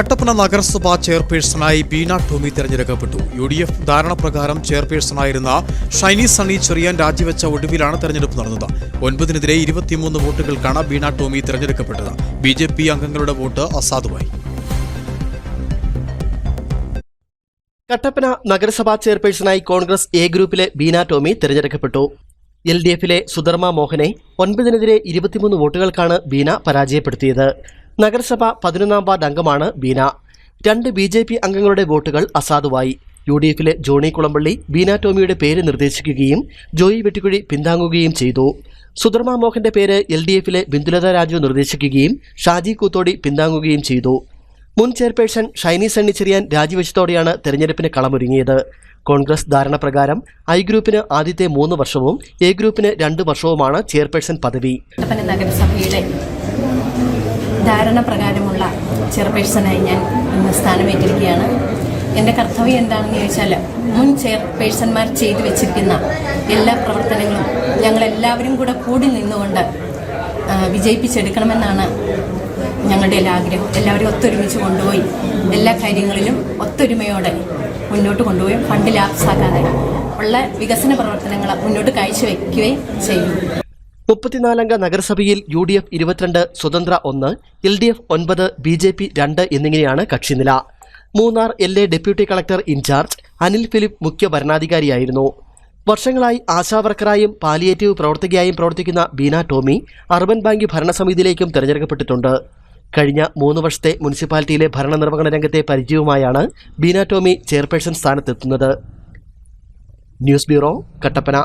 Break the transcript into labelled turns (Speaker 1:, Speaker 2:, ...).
Speaker 1: കട്ടപ്പന നഗരസഭാ ചെയർപേഴ്സണായി ബീന ടോമി തെരഞ്ഞെടുക്കപ്പെട്ടു. U D F ധാരണപ്രകാരം ചെയർപേഴ്സണായിരുന്ന ഷൈനി സണ്ണി ചെറിയാൻ രാജിവെച്ച ഒടുവിലാണ് തെരഞ്ഞെടുപ്പ് നടന്നത്. ഒൻപതിനെതിരെ ഇരുപത്തിമൂന്ന് വോട്ടുകൾക്കാണ് ബീന ടോമി തെരഞ്ഞെടുക്കപ്പെട്ടത്. ബി ജെ പി അംഗങ്ങളുടെ വോട്ട് അസാധുവായി.
Speaker 2: കട്ടപ്പന നഗരസഭാ ചെയർപേഴ്സണായി കോൺഗ്രസ് എ ഗ്രൂപ്പിലെ ബീന ടോമി തെരഞ്ഞെടുക്കപ്പെട്ടു. എൽ ഡി എഫിലെ സുധർമ്മ മോഹനെ ഒൻപതിനെതിരെ ഇരുപത്തിമൂന്ന് വോട്ടുകൾക്കാണ് ബീന പരാജയപ്പെടുത്തിയത്. നഗരസഭ പതിനൊന്നാം വാർഡ് അംഗമാണ് ബീന. രണ്ട് ബി ജെ പി അംഗങ്ങളുടെ വോട്ടുകൾ അസാധുവായി. യു ഡി എഫിലെ ജോണി കുളമ്പള്ളി ബീന ടോമിയുടെ പേര് നിർദ്ദേശിക്കുകയും ജോയി വെട്ടിക്കുഴി പിന്താങ്ങുകയും ചെയ്തു. സുധർമ്മ മോഹന്റെ പേര് എൽ ഡി എഫിലെ ബിന്ദുലത രാജു നിർദ്ദേശിക്കുകയും ഷാജി കൂത്തോടി പിന്താങ്ങുകയും ചെയ്തു. മുൻ ചെയർപേഴ്സൺ ഷൈനി സണ്ണി ചെറിയാൻ രാജിവെച്ചതോടെയാണ് തെരഞ്ഞെടുപ്പിന് കളമൊരുങ്ങിയത്. കോൺഗ്രസ് ധാരണപ്രകാരം ഐ ഗ്രൂപ്പിന് ആദ്യത്തെ മൂന്ന് വർഷവും എ ഗ്രൂപ്പിന് രണ്ട് വർഷവുമാണ് ചെയർപേഴ്സൺ പദവി.
Speaker 3: നഗരസഭയുടെ ധാരണ പ്രകാരമുള്ള ചെയർപേഴ്സണായി ഞാൻ ഇന്ന് സ്ഥാനമേറ്റിരിക്കുകയാണ്. എന്റെ കർത്തവ്യം എന്താണെന്ന് ചോദിച്ചാൽ മുൻ ചെയർപേഴ്സൺമാർ ചെയ്തു വെച്ചിരിക്കുന്ന എല്ലാ പ്രവർത്തനങ്ങളും ഞങ്ങളെല്ലാവരും കൂടെ കൂടി നിന്നുകൊണ്ട് വിജയിപ്പിച്ചെടുക്കണമെന്നാണ് ഞങ്ങളുടെ എല്ലാ ആഗ്രഹം. എല്ലാവരും ഒത്തൊരുമിച്ച് കൊണ്ടുപോയി എല്ലാ കാര്യങ്ങളിലും ഒത്തൊരുമയോടെ മുന്നോട്ട് കൊണ്ടുപോയി ഫണ്ട് ലാപ്സാക്കാതെ ഉള്ള വികസന പ്രവർത്തനങ്ങൾ മുന്നോട്ട് കാഴ്ചവെക്കുകയും ചെയ്യും.
Speaker 2: മുപ്പത്തിനാലംഗ നഗരസഭയിൽ യു ഡി എഫ് ഇരുപത്തിരണ്ട് സ്വതന്ത്ര ഒന്ന് എൽ ഡി എഫ് ഒൻപത് ബി ജെ പി രണ്ട് എന്നിങ്ങനെയാണ് കക്ഷിനില. Munnar L A deputy collector in charge Anil Philip മുഖ്യ ഭരണാധികാരിയായിരുന്നു. വർഷങ്ങളായി ആശാവർക്കറായും പാലിയേറ്റീവ് പ്രവർത്തകയായും പ്രവർത്തിക്കുന്ന ബീന ടോമി അർബൻ ബാങ്ക് ഭരണസമിതിയിലേക്കും തിരഞ്ഞെടുക്കപ്പെട്ടിട്ടുണ്ട്. കഴിഞ്ഞ മൂന്ന് വർഷത്തെ മുനിസിപ്പാലിറ്റിയിലെ ഭരണനിർവഹണ രംഗത്തെ പരിചയവുമായാണ് Beena Tomy chairperson സ്ഥാനത്തെത്തുന്നത്. News bureau Kattappana.